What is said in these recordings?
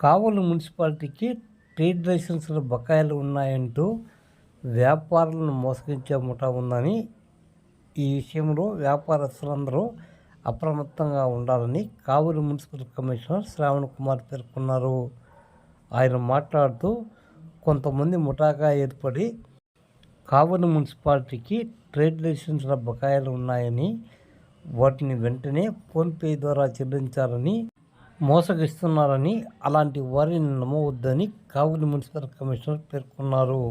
కావలి మున్సిపాలిటీకి ట్రేడ్ లైసెన్సుల బకాయిలు ఉన్నాయంటూ వ్యాపారులను మోసగించే ముఠా ఉందని ఈ విషయంలో వ్యాపారస్తులందరూ అప్రమత్తంగా ఉండాలని కావలి మున్సిపల్ కమిషనర్ శ్రావణ్ కుమార్ పేర్కొన్నారు. ఆయన మాట్లాడుతూ కొంతమంది ముఠాగా ఏర్పడి కావలి మున్సిపాలిటీకి ట్రేడ్ లైసెన్సుల బకాయిలు ఉన్నాయని వాటిని వెంటనే ఫోన్పే ద్వారా చెల్లించాలని మోసగిస్తున్నారని అలాంటి వారిని నమ్మవద్దని కావలి మున్సిపల్ కమిషనర్ పేర్కొన్నారు.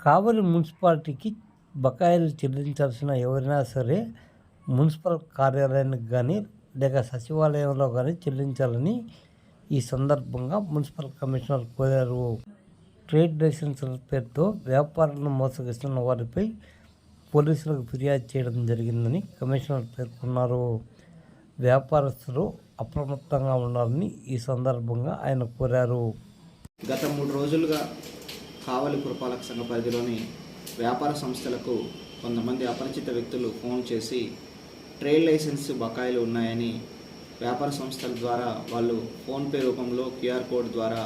కావలి మున్సిపాలిటీకి బకాయిలు చెల్లించాల్సిన ఎవరైనా సరే మున్సిపల్ కార్యాలయానికి కానీ లేక సచివాలయంలో కానీ చెల్లించాలని ఈ సందర్భంగా మున్సిపల్ కమిషనర్ కోరారు. ట్రేడ్ లైసెన్సుల పేరుతో వ్యాపారులను మోసగిస్తున్న వారిపై పోలీసులకు ఫిర్యాదు చేయడం జరిగిందని కమిషనర్ పేర్కొన్నారు. వ్యాపారస్తులు అప్రమత్తంగా ఉండాలని ఈ సందర్భంగా ఆయన కోరారు. గత మూడు రోజులుగా కావలి పురపాలక సంఘ పరిధిలోని వ్యాపార సంస్థలకు కొంతమంది అపరిచిత వ్యక్తులు ఫోన్ చేసి ట్రేడ్ లైసెన్స్ బకాయిలు ఉన్నాయని వ్యాపార సంస్థల ద్వారా వాళ్ళు ఫోన్పే రూపంలో క్యూఆర్ కోడ్ ద్వారా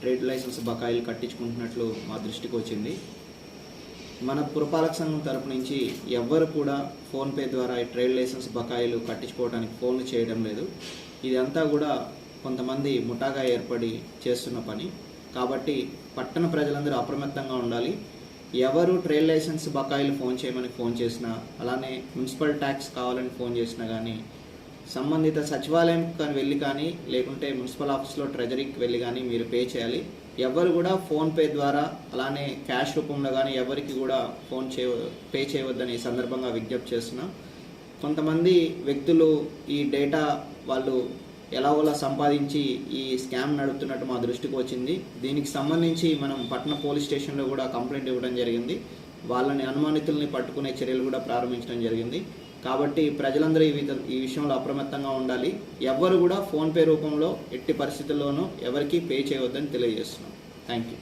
ట్రేడ్ లైసెన్స్ బకాయిలు కట్టించుకుంటున్నట్లు మా దృష్టికి వచ్చింది. మన పురపాలక సంఘం తరపు నుంచి ఎవ్వరు కూడా ఫోన్పే ద్వారా ఈ ట్రేడ్ లైసెన్స్ బకాయిలు కట్టించుకోవడానికి ఫోన్లు చేయడం లేదు. ఇదంతా కూడా కొంతమంది ముఠాగా ఏర్పడి చేస్తున్న పని. కాబట్టి పట్టణ ప్రజలందరూ అప్రమత్తంగా ఉండాలి. ఎవరు ట్రేడ్ లైసెన్స్ బకాయిలు ఫోన్ చేయమని ఫోన్ చేసినా అలానే మున్సిపల్ ట్యాక్స్ కావాలని ఫోన్ చేసినా కానీ సంబంధిత సచివాలయం కానీ వెళ్ళి కానీ లేకుంటే మున్సిపల్ ఆఫీస్లో ట్రెజరీకి వెళ్ళి కానీ మీరు పే చేయాలి. ఎవరు కూడా ఫోన్పే ద్వారా అలానే క్యాష్ రూపంలో కానీ ఎవరికి కూడా ఫోన్ చేయ పే చేయవద్దని ఈ సందర్భంగా విజ్ఞప్తి చేస్తున్నాం. కొంతమంది వ్యక్తులు ఈ డేటా వాళ్ళు ఎలాగోలా సంపాదించి ఈ స్కామ్ నడుపుతున్నట్టు మా దృష్టికి వచ్చింది. దీనికి సంబంధించి మనం పట్టణ పోలీస్ స్టేషన్లో కూడా కంప్లైంట్ ఇవ్వడం జరిగింది. వాళ్ళని అనుమానితుల్ని పట్టుకునే చర్యలు కూడా ప్రారంభించడం జరిగింది. కాబట్టి ప్రజలందరూ ఈ ఈ విషయంలో అప్రమత్తంగా ఉండాలి. ఎవ్వరు కూడా ఫోన్పే రూపంలో ఎట్టి పరిస్థితుల్లోనూ ఎవరికి పే చేయవద్దని తెలియజేస్తున్నాం. Thank you